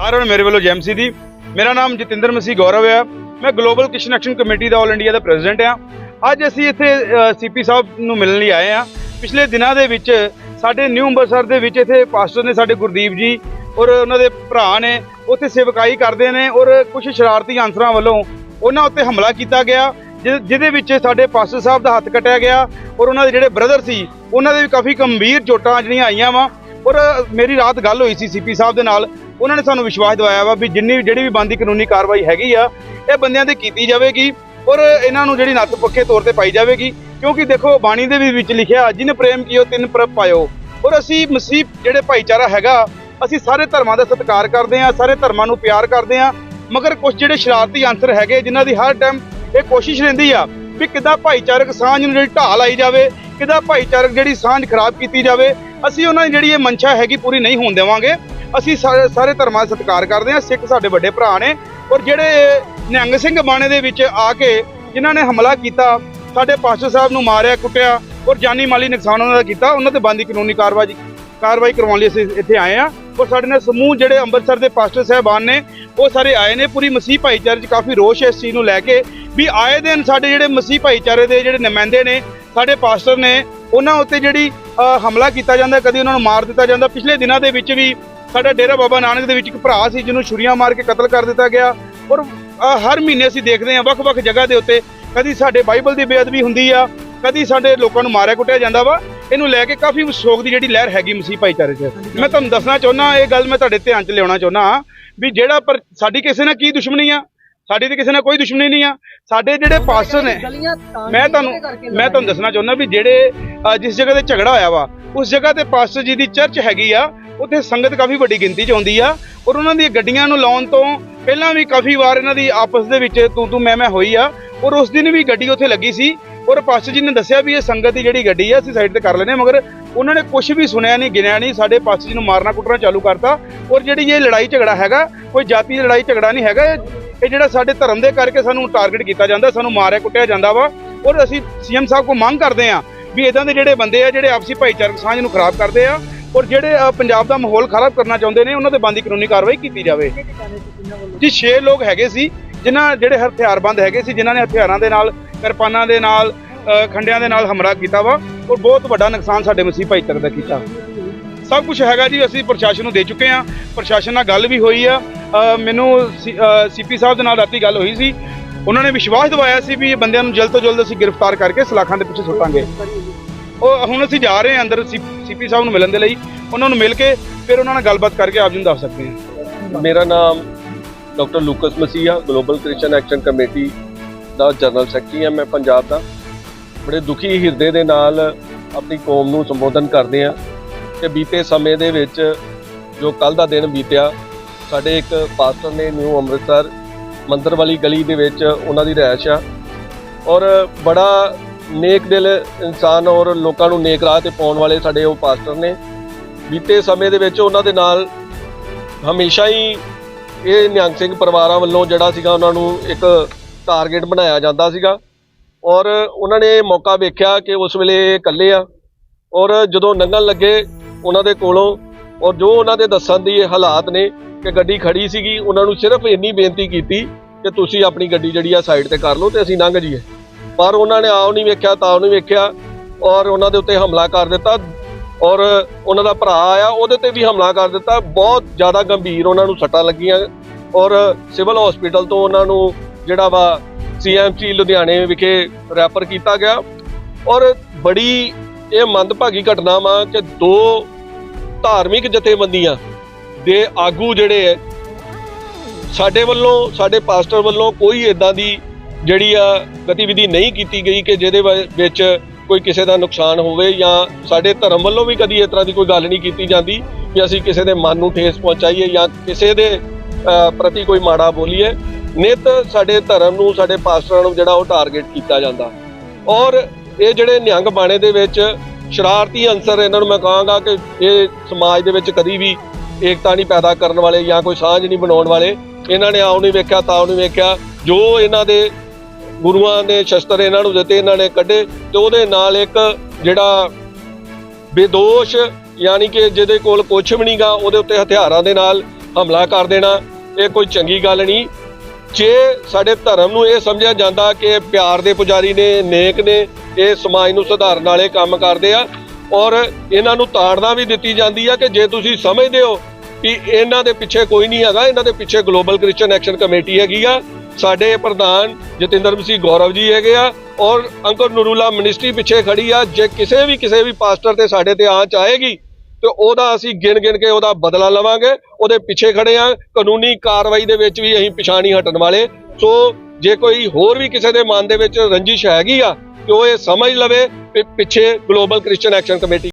ਸਾਰਿਆਂ ਨੂੰ ਮੇਰੇ ਵੱਲੋਂ ਜੈਮਸੀ ਦੀ। ਮੇਰਾ ਨਾਮ ਜਤਿੰਦਰ ਮਸੀਹ ਗੌਰਵ ਹੈ। ਮੈਂ ਗਲੋਬਲ ਕਿਸ਼ਨ ਐਕਸ਼ਨ ਕਮੇਟੀ ਦਾ ਆਲ ਇੰਡੀਆ ਦਾ ਪ੍ਰੈਜ਼ੀਡੈਂਟ ਹਾਂ। ਅੱਜ ਅਸੀਂ ਇੱਥੇ ਸੀਪੀ ਸਾਹਿਬ ਨੂੰ ਮਿਲਣ ਲਈ ਆਏ ਹਾਂ। ਪਿਛਲੇ ਦਿਨਾਂ ਦੇ ਵਿੱਚ ਸਾਡੇ ਨਿਊ ਅੰਮ੍ਰਿਤਸਰ ਦੇ ਵਿੱਚ ਇੱਥੇ ਪਾਸਟਰ ਨੇ ਸਾਡੇ ਗੁਰਦੀਪ ਜੀ ਔਰ ਉਹਨਾਂ ਦੇ ਭਰਾ ਨੇ ਉੱਥੇ ਸੇਵਕਾਈ ਕਰਦੇ ਨੇ ਔਰ ਕੁਝ ਸ਼ਰਾਰਤੀ ਅਨਸਰਾਂ ਵੱਲੋਂ ਉਹਨਾਂ ਉੱਤੇ ਹਮਲਾ ਕੀਤਾ ਗਿਆ, ਜਿ- ਜਿਹਦੇ ਵਿੱਚ ਸਾਡੇ ਪਾਸਟਰ ਸਾਹਿਬ ਦਾ ਹੱਥ ਕੱਟਿਆ ਗਿਆ ਔਰ ਉਹਨਾਂ ਦੇ ਜਿਹੜੇ ਬ੍ਰਦਰ ਸੀ, ਉਹਨਾਂ ਦੇ ਵੀ ਕਾਫੀ ਗੰਭੀਰ ਚੋਟਾਂ ਜਿਹੜੀਆਂ ਆਈਆਂ ਵਾ। ਔਰ ਮੇਰੀ ਰਾਤ ਗੱਲ ਹੋਈ ਸੀ ਸੀਪੀ ਸਾਹਿਬ ਦੇ ਨਾਲ। ਉਹਨਾਂ ਨੇ ਸਾਨੂੰ ਵਿਸ਼ਵਾਸ ਦਿਵਾਇਆ ਵਾ ਵੀ ਜਿੰਨੀ ਜਿਹੜੀ ਵੀ ਬੰਦੀ ਕਾਨੂੰਨੀ ਕਾਰਵਾਈ ਹੈਗੀ ਆ, ਇਹ ਬੰਦਿਆਂ ਤੇ ਕੀਤੀ ਜਾਵੇਗੀ ਔਰ ਇਹਨਾਂ ਨੂੰ ਜਿਹੜੀ ਨੱਥ ਪੱਕੇ ਤੌਰ ਤੇ ਪਾਈ ਜਾਵੇਗੀ। ਕਿਉਂਕਿ ਦੇਖੋ, ਬਾਣੀ ਦੇ ਵੀ ਵਿੱਚ ਲਿਖਿਆ, ਜਿਨ ਪ੍ਰੇਮ ਕੀਓ, ਤਿੰਨ ਪ੍ਰਭ ਪਾਇਓ। ਔਰ ਅਸੀਂ ਮਸੀਬ ਜਿਹੜੇ ਭਾਈਚਾਰਾ ਹੈਗਾ, ਅਸੀਂ ਸਾਰੇ ਧਰਮਾਂ ਦਾ ਸਤਿਕਾਰ ਕਰਦੇ ਹਾਂ, ਸਾਰੇ ਧਰਮਾਂ ਨੂੰ ਪਿਆਰ ਕਰਦੇ ਹਾਂ, ਮਗਰ ਕੁਝ ਜਿਹੜੇ ਸ਼ਰਾਰਤੀ ਅੰਸਰ ਹੈਗੇ, ਜਿਨ੍ਹਾਂ ਦੀ ਹਰ ਟਾਈਮ ਇਹ ਕੋਸ਼ਿਸ਼ ਰਹਿੰਦੀ ਆ ਵੀ ਕਿੱਦਾਂ ਭਾਈਚਾਰਕ ਸਾਂਝ ਨੂੰ ਜਿਹੜੀ ਢਾਹ ਲਾਈ ਜਾਵੇ, ਕਿੱਦਾਂ ਭਾਈਚਾਰਕ ਜਿਹੜੀ ਸਾਂਝ ਖਰਾਬ ਕੀਤੀ ਜਾਵੇ, ਅਸੀਂ ਉਹਨਾਂ ਦੀ ਜਿਹੜੀ ਇਹ ਮਨਸ਼ਾ ਹੈਗੀ ਪੂਰੀ ਨਹੀਂ ਹੋਣ ਦੇਵਾਂਗੇ। ਅਸੀਂ ਸਾਰੇ ਸਾਰੇ ਧਰਮਾਂ ਦਾ ਸਤਿਕਾਰ ਕਰਦੇ ਹਾਂ, ਸਿੱਖ ਸਾਡੇ ਵੱਡੇ ਭਰਾ ਨੇ ਔਰ ਜਿਹੜੇ ਨਿਹੰਗ ਸਿੰਘ ਬਾਣੇ ਦੇ ਵਿੱਚ ਆ ਕੇ ਜਿਨ੍ਹਾਂ ਨੇ ਹਮਲਾ ਕੀਤਾ, ਸਾਡੇ ਪਾਸਟਰ ਸਾਹਿਬ ਨੂੰ ਮਾਰਿਆ, ਕੁੱਟਿਆ ਔਰ ਜਾਨੀ ਮਾਲੀ ਨੁਕਸਾਨ ਉਹਨਾਂ ਦਾ ਕੀਤਾ, ਉਹਨਾਂ ਤੇ ਬੰਦੀ ਕਾਨੂੰਨੀ ਕਾਰਵਾਈ ਕਾਰਵਾਈ ਕਰਵਾਉਣ ਲਈ ਅਸੀਂ ਇੱਥੇ ਆਏ ਆ ਔਰ ਸਾਡੇ ਨਾਲ ਸਮੂਹ ਜਿਹੜੇ ਅੰਮ੍ਰਿਤਸਰ ਦੇ ਪਾਸਟਰ ਸਾਹਿਬਾਨ ਨੇ, ਉਹ ਸਾਰੇ ਆਏ ਨੇ, ਪੂਰੀ ਮਸੀਹ ਭਾਈਚਾਰੇ 'ਚ ਕਾਫੀ ਰੋਸ਼ ਹੈ ਇਸ ਚੀਜ਼ ਨੂੰ ਲੈ ਕੇ ਵੀ ਆਏ ਦਿਨ ਸਾਡੇ ਜਿਹੜੇ ਮਸੀਹ ਭਾਈਚਾਰੇ ਦੇ ਜਿਹੜੇ ਨੁਮਾਇੰਦੇ ਨੇ, ਸਾਡੇ ਪਾਸਟਰ ਨੇ ਉਹਨਾਂ ਉੱਤੇ ਜਿਹੜੀ ਹਮਲਾ ਕੀਤਾ ਜਾਂਦਾ, ਕਦੀ ਉਹਨਾਂ ਨੂੰ ਮਾਰ ਦਿੱਤਾ ਜਾਂਦਾ, ਪਿਛਲੇ ਦਿਨਾਂ ਦੇ ਵਿੱਚ ਵੀ ਸਾਡਾ ਡੇਰਾ ਬਾਬਾ ਨਾਨਕ ਦੇ ਵਿੱਚ ਇੱਕ ਭਰਾ ਸੀ, ਜਿਹਨੂੰ ਛੁਰੀਆਂ ਮਾਰ ਕੇ ਕਤਲ ਕਰ ਦਿੱਤਾ ਗਿਆ। ਔਰ ਹਰ ਮਹੀਨੇ ਅਸੀਂ ਦੇਖਦੇ ਹਾਂ ਵੱਖ-ਵੱਖ ਜਗ੍ਹਾ ਦੇ ਉੱਤੇ ਕਦੀ ਸਾਡੇ ਬਾਈਬਲ ਦੀ ਬੇਅਦਬੀ ਹੁੰਦੀ ਆ, ਕਦੀ ਸਾਡੇ ਲੋਕਾਂ ਨੂੰ ਮਾਰਿਆ ਕੁੱਟਿਆ ਜਾਂਦਾ ਵਾ। ਇਹਨੂੰ ਲੈ ਕੇ ਕਾਫੀ ਸ਼ੋਕ ਦੀ ਜਿਹੜੀ ਲਹਿਰ ਹੈਗੀ ਮਸੀਹ ਭਾਈਚਾਰੇ 'ਚ। ਮੈਂ ਤੁਹਾਨੂੰ ਦੱਸਣਾ ਚਾਹੁੰਦਾ, ਇਹ ਗੱਲ ਮੈਂ ਤੁਹਾਡੇ ਧਿਆਨ 'ਚ ਲਿਆਉਣਾ ਚਾਹੁੰਦਾ ਵੀ ਜਿਹੜਾ ਪਰ ਸਾਡੀ ਕਿਸੇ ਨਾਲ ਕੀ ਦੁਸ਼ਮਣੀ ਆ? ਸਾਡੀ ਤੇ ਕਿਸੇ ਨਾਲ ਕੋਈ ਦੁਸ਼ਮਣੀ ਨਹੀਂ ਆ। ਸਾਡੇ ਜਿਹੜੇ ਪਾਸਟਰ ਨੇ, ਮੈਂ ਤੁਹਾਨੂੰ ਮੈਂ ਤੁਹਾਨੂੰ ਦੱਸਣਾ ਚਾਹੁੰਦਾ ਵੀ ਜਿਹੜੇ ਜਿਸ ਜਗ੍ਹਾ ਤੇ ਝਗੜਾ ਹੋਇਆ ਵਾ, ਉਸ ਜਗ੍ਹਾ ਤੇ ਪਾਸਟਰ ਜੀ ਦੀ ਚਰਚ ਹੈਗੀ ਆ ਉੱਥੇ ਸੰਗਤ ਕਾਫੀ ਵੱਡੀ ਗਿਣਤੀ 'ਚ ਆਉਂਦੀ ਆ ਔਰ ਉਹਨਾਂ ਦੀਆਂ ਗੱਡੀਆਂ ਨੂੰ ਲਾਉਣ ਤੋਂ ਪਹਿਲਾਂ ਵੀ ਕਾਫੀ ਵਾਰ ਇਹਨਾਂ ਦੀ ਆਪਸ ਦੇ ਵਿੱਚ ਤੂੰ ਤੂੰ ਮੈਂ ਮੈਂ ਹੋਈ ਆ ਔਰ ਉਸ ਦਿਨ ਵੀ ਗੱਡੀ ਉੱਥੇ ਲੱਗੀ ਸੀ ਔਰ ਪਾਸਟਰ ਜੀ ਨੇ ਦੱਸਿਆ ਵੀ ਇਹ ਸੰਗਤ ਦੀ ਜਿਹੜੀ ਗੱਡੀ ਆ ਅਸੀਂ ਸਾਈਡ ਤੇ ਕਰ ਲੈਨੇ ਆ, ਮਗਰ ਉਹਨਾਂ ਨੇ ਕੁਝ ਵੀ ਸੁਣਿਆ ਨਹੀਂ ਗਿਣਿਆ ਨਹੀਂ ਸਾਡੇ ਪਾਸਟਰ ਜੀ ਨੂੰ ਮਾਰਨਾ ਕੁੱਟਣਾ ਚਾਲੂ ਕਰਤਾ ਔਰ ਜਿਹੜੀ ਇਹ ਲੜਾਈ ਝਗੜਾ ਹੈਗਾ ਕੋਈ ਜਾਤੀ ਲੜਾਈ ਝਗੜਾ ਨਹੀਂ ਹੈਗਾ ਇਹ ਇਹ ਜਿਹੜਾ ਸਾਡੇ ਧਰਮ ਦੇ ਕਰਕੇ ਸਾਨੂੰ ਟਾਰਗੇਟ ਕੀਤਾ ਜਾਂਦਾ ਸਾਨੂੰ ਮਾਰਿਆ ਕੁੱਟਿਆ ਜਾਂਦਾ ਵਾ ਔਰ ਅਸੀਂ ਸੀਐਮ ਸਾਹਿਬ ਕੋ ਮੰਗ ਕਰਦੇ ਆ ਵੀ ਇਦਾਂ ਦੇ ਜਿਹੜੇ ਬੰਦੇ ਆ ਜਿਹੜੇ ਆਪਸੀ ਭਾਈਚਾਰਕ ਸਾਂਝ ਨੂੰ ਖਰਾਬ ਕਰਦੇ ਆ ਔਰ ਜਿਹੜੇ ਪੰਜਾਬ ਦਾ ਮਾਹੌਲ ਖਰਾਬ ਕਰਨਾ ਚਾਹੁੰਦੇ ਨੇ ਉਹਨਾਂ ਤੇ ਬੰਦੀ ਕਾਨੂੰਨੀ ਕਾਰਵਾਈ ਕੀਤੀ ਜਾਵੇ। ਜੀ 6 ਲੋਕ ਹੈਗੇ ਸੀ ਜਿਨ੍ਹਾਂ ਜਿਹੜੇ ਹਥਿਆਰਬੰਦ ਹੈਗੇ ਸੀ ਜਿਨ੍ਹਾਂ ਨੇ ਹਥਿਆਰਾਂ ਦੇ ਨਾਲ ਕਿਰਪਾਨਾਂ ਦੇ ਨਾਲ ਖੰਡਿਆਂ ਦੇ ਨਾਲ ਹਮਲਾ ਕੀਤਾ ਵਾ ਔਰ ਬਹੁਤ ਵੱਡਾ ਨੁਕਸਾਨ ਸਾਡੇ ਮਸੀਹ ਭਾਈਚਾਰੇ ਦਾ ਕੀਤਾ। ਸਭ ਕੁਝ ਹੈਗਾ ਜੀ ਅਸੀਂ ਪ੍ਰਸ਼ਾਸਨ ਨੂੰ ਦੇ ਚੁੱਕੇ ਆ ਪ੍ਰਸ਼ਾਸਨ ਨਾਲ ਗੱਲ ਵੀ ਹੋਈ ਆ। ਅ, ਮੈਨੂੰ ਸੀਪੀ ਸਾਹਿਬ ਦੇ ਨਾਲ ਰਾਤੀ ਗੱਲ ਹੋਈ ਸੀ। ਉਹਨਾਂ ਨੇ ਵਿਸ਼ਵਾਸ ਦਿਵਾਇਆ ਸੀ ਵੀ ਇਹ ਬੰਦਿਆਂ ਨੂੰ ਜਲਦ ਤੋਂ ਜਲਦ ਅਸੀਂ ਗ੍ਰਿਫਤਾਰ ਕਰਕੇ ਸਲਾਖਾਂ ਦੇ ਪਿੱਛੇ ਸੁੱਟਾਂਗੇ। ਉਹ ਹੁਣ ਅਸੀਂ ਜਾ ਰਹੇ ਹਾਂ ਅੰਦਰ ਸੀਪੀ ਸਾਹਿਬ ਨੂੰ ਮਿਲਣ ਦੇ ਲਈ ਉਹਨਾਂ ਨੂੰ ਮਿਲ ਕੇ ਫਿਰ ਉਹਨਾਂ ਨਾਲ ਗੱਲਬਾਤ ਕਰਕੇ ਆਪ ਜੀ ਨੂੰ ਦੱਸ ਸਕਦੇ ਹਾਂ। ਮੇਰਾ ਨਾਮ doctor Lukas Masiha global Christian action committee ਦਾ ਜਨਰਲ ਸੈਕਟਰੀ ਹਾਂ, ਮੈਂ ਪੰਜਾਬ ਦਾ। ਬੜੇ ਦੁਖੀ ਹਿਰਦੇ ਦੇ ਨਾਲ ਆਪਣੀ ਕੌਮ ਨੂੰ ਸੰਬੋਧਨ ਕਰਦੇ ਹਾਂ ਕਿ ਬੀਤੇ ਸਮੇਂ ਦੇ ਵਿੱਚ ਜੋ ਕੱਲ ਦਾ ਦਿਨ ਬੀਤਿਆ, ਸਾਡੇ ਇੱਕ ਪਾਸਟਰ ਨੇ ਨਿਊ ਅੰਮ੍ਰਿਤਸਰ ਮੰਦਰ ਵਾਲੀ ਗਲੀ ਦੇ ਵਿੱਚ ਉਹਨਾਂ ਦੀ ਰਿਹਾਇਸ਼ ਆ ਔਰ ਬੜਾ ਨੇਕ ਦਿਲ ਇਨਸਾਨ ਔਰ ਲੋਕਾਂ ਨੂੰ ਨੇਕ ਰਾਹ ਤੇ ਪਾਉਣ ਵਾਲੇ ਸਾਡੇ ਉਹ ਪਾਸਟਰ ਨੇ। ਬੀਤੇ ਸਮੇਂ ਦੇ ਵਿੱਚ ਉਹਨਾਂ ਦੇ ਨਾਲ ਹਮੇਸ਼ਾ ਹੀ ਇਹ ਨਿਹੰਗ ਸਿੰਘ ਪਰਿਵਾਰਾਂ ਵੱਲੋਂ ਜਿਹੜਾ ਸੀਗਾ ਉਹਨਾਂ ਨੂੰ ਇੱਕ ਟਾਰਗੇਟ ਬਣਾਇਆ ਜਾਂਦਾ ਸੀਗਾ। ਔਰ ਉਹਨਾਂ ਨੇ ਮੌਕਾ ਵੇਖਿਆ ਕਿ ਉਸ ਵੇਲੇ ਇਹ ਇਕੱਲੇ ਆ। ਔਰ ਜਦੋਂ ਲੰਘਣ ਲੱਗੇ ਉਹਨਾਂ ਦੇ ਕੋਲੋਂ, ਔਰ ਜੋ ਉਹਨਾਂ ਦੇ ਦੱਸਣ ਦੀ ਹਾਲਾਤ ਨੇ ਕਿ ਗੱਡੀ ਖੜੀ ਸੀਗੀ, ਉਹਨਾਂ ਨੂੰ ਸਿਰਫ ਇੰਨੀ ਬੇਨਤੀ ਕੀਤੀ ਕਿ ਤੁਸੀਂ ਆਪਣੀ ਗੱਡੀ ਜਿਹੜੀ ਆ ਸਾਈਡ ਤੇ ਕਰ ਲਓ ਤੇ ਅਸੀਂ ਲੰਘ ਜਾਈਏ। ਪਰ ਉਹਨਾਂ ਨੇ ਆਉ ਨਹੀਂ ਵੇਖਿਆ, ਤਾਂ ਨਹੀਂ ਵੇਖਿਆ ਔਰ ਉਹਨਾਂ ਦੇ ਉੱਤੇ ਹਮਲਾ ਕਰ ਦਿੱਤਾ ਔਰ ਉਹਨਾਂ ਦਾ ਭਰਾ ਆਇਆ, ਉਹਦੇ ਤੇ ਵੀ ਹਮਲਾ ਕਰ ਦਿੱਤਾ। ਬਹੁਤ ਜ਼ਿਆਦਾ ਗੰਭੀਰ ਉਹਨਾਂ ਨੂੰ ਸੱਟਾਂ ਲੱਗੀਆਂ ਔਰ ਸਿਵਲ ਹਸਪੀਟਲ ਤੋਂ ਉਹਨਾਂ ਨੂੰ ਜਿਹੜਾ ਵਾ ਸੀਐਮਸੀ ਲੁਧਿਆਣੇ ਵਿਖੇ ਰੈਫਰ ਕੀਤਾ ਗਿਆ ਔਰ ਬੜੀ ਇਹ ਮੰਦਭਾਗੀ ਘਟਨਾ ਵਾ ਕਿ ਦੋ ਧਾਰਮਿਕ ਜਥੇਬੰਦੀਆਂ ਦੇ ਆਗੂ ਜਿਹੜੇ ਹੈ, ਸਾਡੇ ਵੱਲੋਂ, ਸਾਡੇ ਪਾਸਟਰ ਵੱਲੋਂ ਕੋਈ ਇਦਾਂ ਦੀ ਜਿਹੜੀ ਆ ਗਤੀਵਿਧੀ ਨਹੀਂ ਕੀਤੀ ਗਈ ਕਿ ਜਿਹਦੇ ਵ- ਵਿੱਚ ਕੋਈ ਕਿਸੇ ਦਾ ਨੁਕਸਾਨ ਹੋਵੇ ਜਾਂ ਸਾਡੇ ਧਰਮ ਵੱਲੋਂ ਵੀ ਕਦੀ ਇਸ ਤਰ੍ਹਾਂ ਦੀ ਕੋਈ ਗੱਲ ਨਹੀਂ ਕੀਤੀ ਜਾਂਦੀ ਕਿ ਅਸੀਂ ਕਿਸੇ ਦੇ ਮਨ ਨੂੰ ਠੇਸ ਪਹੁੰਚਾਈਏ ਜਾਂ ਕਿਸੇ ਦੇ ਪ੍ਰਤੀ ਕੋਈ ਮਾੜਾ ਬੋਲੀਏ। ਨਿਤ ਸਾਡੇ ਧਰਮ ਨੂੰ, ਸਾਡੇ ਪਾਸਟਰਾਂ ਨੂੰ ਜਿਹੜਾ ਉਹ ਟਾਰਗੇਟ ਕੀਤਾ ਜਾਂਦਾ। ਔਰ ਇਹ ਜਿਹੜੇ ਨਿਹੰਗ ਬਾਣੇ ਦੇ ਵਿੱਚ ਸ਼ਰਾਰਤੀ ਅੰਸਰ ਇਹਨਾਂ ਨੂੰ ਮੈਂ ਕਹਾਂਗਾ ਕਿ ਇਹ ਸਮਾਜ ਦੇ ਵਿੱਚ ਕਦੀ ਵੀ ਏਕਤਾ ਨਹੀਂ ਪੈਦਾ ਕਰਨ ਵਾਲੇ ਜਾਂ ਕੋਈ ਸਾਂਝ ਨਹੀਂ ਬਣਾਉਣ ਵਾਲੇ, ਇਹਨਾਂ ਨੇ ਆਉ ਨਹੀਂ ਵੇਖਿਆ, ਤਾਂ ਨਹੀਂ ਵੇਖਿਆ। ਜੋ ਇਹਨਾਂ ਦੇ ਗੁਰੂਆਂ ਨੇ ਸ਼ਸਤਰ ਇਹਨਾਂ ਨੂੰ ਦਿੱਤੇ, ਇਹਨਾਂ ਨੇ ਕੱਢੇ ਤੇ ਉਹਦੇ ਨਾਲ ਇੱਕ ਜਿਹੜਾ ਬੇਦੋਸ਼ ਯਾਨੀ ਕਿ ਜਿਹਦੇ ਕੋਲ ਕੁਝ ਵੀ ਨਹੀਂਗਾ ਉਹਦੇ ਉੱਤੇ ਹਥਿਆਰਾਂ ਦੇ ਨਾਲ ਹਮਲਾ ਕਰ ਦੇਣਾ, ਇਹ ਕੋਈ ਚੰਗੀ ਗੱਲ ਨਹੀਂ। ਜੇ ਸਾਡੇ ਧਰਮ ਨੂੰ ਇਹ ਸਮਝਿਆ ਜਾਂਦਾ ਕਿ ਪਿਆਰ ਦੇ ਪੁਜਾਰੀ ਨੇ, ਨੇਕ ਨੇ, ਇਹ ਸਮਾਜ ਨੂੰ ਸੁਧਾਰਨ ਵਾਲੇ ਕੰਮ ਕਰਦੇ ਆ, ਔਰ ਇਹਨਾਂ ਨੂੰ ਤਾੜਨਾ ਵੀ ਦਿੱਤੀ ਜਾਂਦੀ ਆ ਕਿ ਜੇ ਤੁਸੀਂ ਸਮਝਦੇ ਹੋ ਕਿ ਇਹਨਾਂ ਦੇ ਪਿੱਛੇ ਕੋਈ ਨਹੀਂ ਹੈਗਾ, ਇਹਨਾਂ ਦੇ ਪਿੱਛੇ ਗਲੋਬਲ ਕ੍ਰਿਸਚੀਅਨ ਐਕਸ਼ਨ ਕਮੇਟੀ ਹੈਗੀ ਆ ਸਾਡੇ ਪ੍ਰਧਾਨ ਜਤਿੰਦਰ ਸਿੰਘ ਗੌਰਵ ਜੀ ਹੈਗੇ ਆ ਔਰ ਅੰਕੁਰ ਨਰੂਲਾ ਮਿਨਿਸਟਰੀ ਪਿੱਛੇ ਖੜੀ ਆ, ਜੇ ਕਿਸੇ ਵੀ ਕਿਸੇ ਵੀ ਪਾਸਟਰ ਤੇ ਸਾਡੇ ਤੇ ਆਂਚ ਆਏਗੀ, ਤੇ ਉਹਦਾ ਅਸੀਂ ਗਿਣ ਗਿਣ ਕੇ ਉਹਦਾ ਬਦਲਾ ਲਵਾਂਗੇ। ਉਹਦੇ ਪਿੱਛੇ ਖੜੇ ਆ, ਕਾਨੂੰਨੀ ਕਾਰਵਾਈ ਦੇ ਵਿੱਚ ਵੀ ਅਸੀਂ ਪਿਛਾਣੀ ਹਟਣ ਵਾਲੇ। ਸੋ ਜੇ ਕੋਈ ਹੋਰ ਵੀ ਕਿਸੇ ਦੇ ਮਨ ਦੇ ਵਿੱਚ ਰੰਜਿਸ਼ ਹੈਗੀ ਆ ਕਿ ਉਹ ਇਹ ਸਮਝ ਲਵੇ ਕਿ ਪਿੱਛੇ ਗਲੋਬਲ ਕ੍ਰਿਸਚੀਅਨ ਐਕਸ਼ਨ ਕਮੇਟੀ